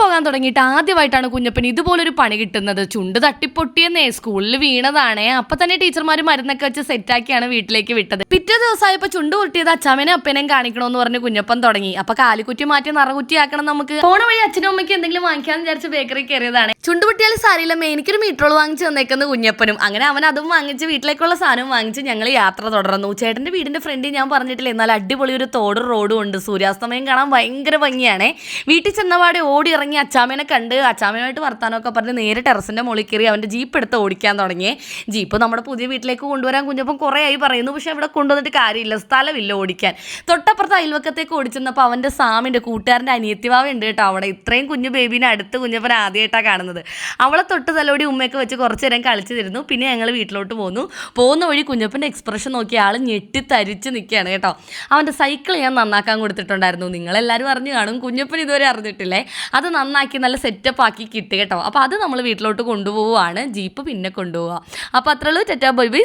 പോകാൻ തുടങ്ങിയിട്ട് ആദ്യമായിട്ടാണ് കുഞ്ഞപ്പൻ ഇതുപോലൊരു പണി കിട്ടുന്നത്. ചുണ്ട് തട്ടിപ്പൊട്ടിയെന്നേ സ്കൂളിൽ വീണതാണേ. അപ്പൊ തന്നെ ടീച്ചർമാർ മരുന്നൊക്കെ വെച്ച് സെറ്റാക്കിയാണ് വീട്ടിലേക്ക് വിട്ടത്. പിറ്റേ ദിവസമായപ്പോ ചുണ്ട് പൊട്ടിയത് അച്ഛാമനെ അപ്പനെയും കാണിക്കണമെന്ന് പറഞ്ഞ് കുഞ്ഞപ്പൻ തുടങ്ങി. അപ്പൊ കാലിക്കുറ്റി മാറ്റി നറകുറ്റി ആക്കണം നമുക്ക്. പോണ വഴി അച്ഛനും അമ്മയ്ക്ക് എന്തെങ്കിലും വാങ്ങിക്കാന്ന് വിചാരിച്ച് ബേക്കറി കയറിയതാണ് ചുണ്ട് സാരിയില്ല എനിക്കൊരു മീറ്ററോൾ വാങ്ങിച്ച് തന്നേക്കുന്ന കുഞ്ഞപ്പനും. അങ്ങനെ അവൻ അതും വാങ്ങിച്ച് വീട്ടിലേക്കുള്ള സാധനം വാങ്ങിച്ച് ഞങ്ങൾ യാത്ര തുടർന്നു. ചേട്ടന്റെ വീടിന്റെ ഫ്രണ്ടിൽ ഞാൻ പറഞ്ഞിട്ടില്ല എന്നാൽ അടിപൊളി ഒരു തോട് റോഡും ഉണ്ട്. സൂര്യാസ്തമയം കാണാൻ ഭയങ്കര ഭംഗിയാണേ. വീട്ടിൽ ചെന്നപാടെ ഓടി ഇറങ്ങി അച്ചാമ്മേനെ കണ്ട് അച്ചാമ്മയുമായിട്ട് വർത്താനമൊക്കെ പറഞ്ഞ് നേരെ ടെറസിന്റെ മുകളിൽ കയറി അവന്റെ ജീപ്പ് എടുത്ത് ഓടിക്കാൻ തുടങ്ങി. ജീപ്പ് നമ്മുടെ പുതിയ വീട്ടിലേക്ക് കൊണ്ടുവരാൻ കുഞ്ഞപ്പം കുറേ ആയി പറയുന്നു. പക്ഷേ അവിടെ കൊണ്ടുവന്നിട്ട് കാര്യമില്ല സ്ഥലമില്ല ഓടിക്കാൻ. തൊട്ടപ്പുറത്ത് അയൽവക്കത്തേക്ക് ഓടിച്ചെന്നപ്പോൾ അവന്റെ സാമിന്റെ കൂട്ടുകാരന്റെ അനിയത്തിവാവുണ്ട് കേട്ടോ അവിടെ. ഇത്രയും കുഞ്ഞു ബേബീനെ അടുത്ത് കുഞ്ഞപ്പൻ ആദ്യമായിട്ടാണ് കാണുന്നത്. അവളെ തൊട്ട് തലോടി ഉമ്മയൊക്കെ വെച്ച് കുറച്ച് നേരം കളിച്ചു തരുന്നു പിന്നെ ഞങ്ങൾ വീട്ടിലോട്ട് പോന്നു. പോകുന്ന വഴി കുഞ്ഞപ്പന്റെ എക്സ്പ്രഷൻ നോക്കി ആൾ ഞെട്ടി തരിച്ച് നിൽക്കുകയാണ് കേട്ടോ. അവന്റെ സൈക്കിൾ ഞാൻ നന്നാക്കാൻ കൊടുത്തിട്ടുണ്ടായിരുന്നു. നിങ്ങളെല്ലാവരും അറിഞ്ഞു കാണും. കുഞ്ഞപ്പൻ ഇതുവരെ അറിഞ്ഞിട്ടില്ലേ? അത് നന്നാക്കി നല്ല സെറ്റപ്പ് ആക്കി കിട്ടി കേട്ടോ. അപ്പോൾ അത് നമ്മൾ വീട്ടിലോട്ട് കൊണ്ടുപോവുകയാണ് ജീപ്പ് പിന്നെ കൊണ്ടുപോവുക അപ്പോൾ അത്രയുള്ളൂ ടെറ്റാ ബൈ ബൈ.